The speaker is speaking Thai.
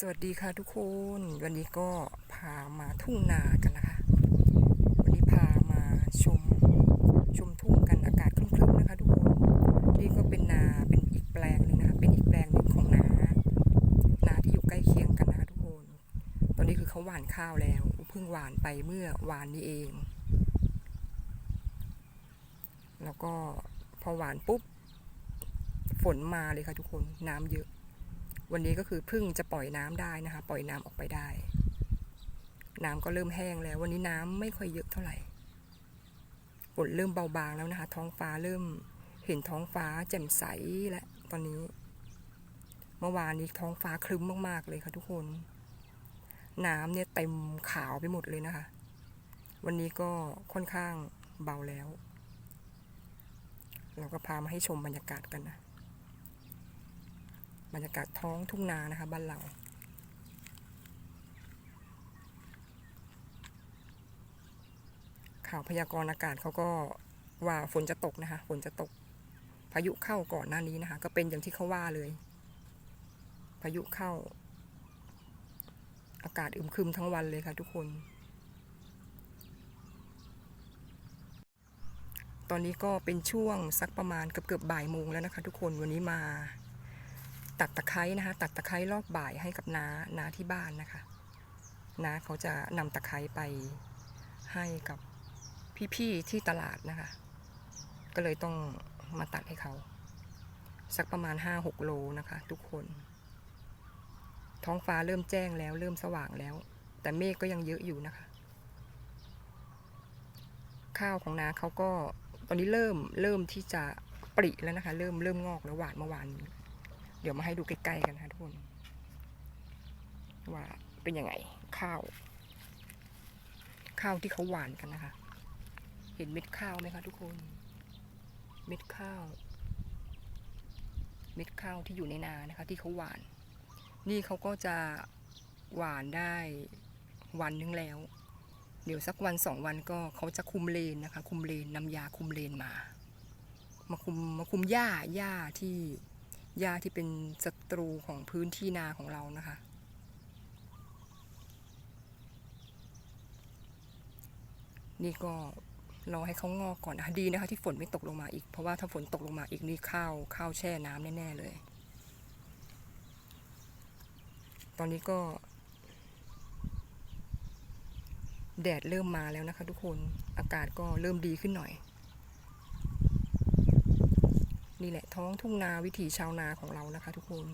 สวัสดีค่ะทุกคน วันนี้ก็พามาทุ่งนากันนะคะ วันนี้พามาชมชมทุ่งกันอากาศครึ้มๆนะคะทุกคนนี่ก็เป็นนาเป็นอีกแปลงหนึ่งนะคะเป็นอีกแปลงหนึ่งของนานาที่อยู่ใกล้เคียงกันนะคะทุกคน ตอนนี้คือเขาหว่านข้าวแล้วเพิ่งหว่านไปเมื่อวานนี้เอง แล้วก็พอหวานปุ๊บฝนมาเลยค่ะทุกคนน้ำเยอะ วันนี้ก็คือพิ่งจะปล่อยน้ำได้นะคะ ปล่อยน้ำออกไปได้ น้ำก็เริ่มแห้งแล้ว วันนี้น้ำไม่ค่อยเยอะเท่าไหร่ฝนเริ่มเบาบางแล้วนะคะ ท้องฟ้าเริ่มเห็นท้องฟ้าแจ่มใสแล้วตอนนี้ เมื่อวานนี้ท้องฟ้าครึ้มมากๆเลยค่ะทุกคน น้ำเนี่ยเต็มขาวไปหมดเลยนะคะ วันนี้ก็ค่อนข้างเบาแล้ว เราก็พามาให้ชมบรรยากาศกันนะ บรรยากาศท้องทุ่งนานะคะบ้านเราข่าวพยากรณ์อากาศเขาก็ว่าฝนจะตกนะคะ ฝนจะตก พายุเข้าก่อนหน้านี้นะคะ ก็เป็นอย่างที่เขาว่าเลย พายุเข้า อากาศอึมครึมทั้งวันเลยค่ะทุกคน ตอนนี้ก็เป็นช่วงสักประมาณเกือบเกือบบ่ายโมงแล้วนะคะ ทุกคนวันนี้มา ตัดตะไคร้นะคะ ตัดตะไคร้รอบบ่ายให้กับน้าน้าที่บ้านนะคะน้าเขาจะนำตะไคร้ไปให้กับพี่ๆที่ตลาดนะคะ ก็เลยต้องมาตัดให้เขา สักประมาณ5-6โลนะคะ ทุกคน ท้องฟ้าเริ่มแจ้งแล้ว เริ่มสว่างแล้ว แต่เมฆก็ยังเยอะอยู่นะคะ ข้าวของนาเขาก็ตอนนี้เริ่มเริ่มที่จะปริแล้วนะคะ เริ่มเริ่มงอกแล้วหวานเมื่อวานนี้ เดี๋ยวมาให้ดูใกล้ๆกันนะคะทุกคน ว่าเป็นยังไงข้าว ข้าวที่เขาหวานกันนะคะ เห็นเม็ดข้าวไหมคะทุกคน เม็ดข้าว เม็ดข้าวที่อยู่ในนานะคะ ที่เขาหวาน นี่เขาก็จะหวานได้วันนึงแล้ว เดี๋ยวสักวันสองวันก็เขาจะคุมเลนนะคะ คุมเลนนำยาคุมเลนมา มาคุมมาคุมหญ้าหญ้าที่ หญ้าที่เป็นศัตรูของพื้นที่นาของเรานะคะ นี่ก็รอให้เขางอกก่อนนะคะดีนะคะที่ฝนไม่ตกลงมาอีก เพราะว่าถ้าฝนตกลงมาอีกนี่ข้าวข้าวแช่น้ำแน่ๆเลย ตอนนี้ก็ แดดเริ่มมาแล้วนะคะทุกคนอากาศก็เริ่มดีขึ้นหน่อย นี่แหละท้องทุ่งนาวิถีชาวนาของเรานะคะ ทุกคน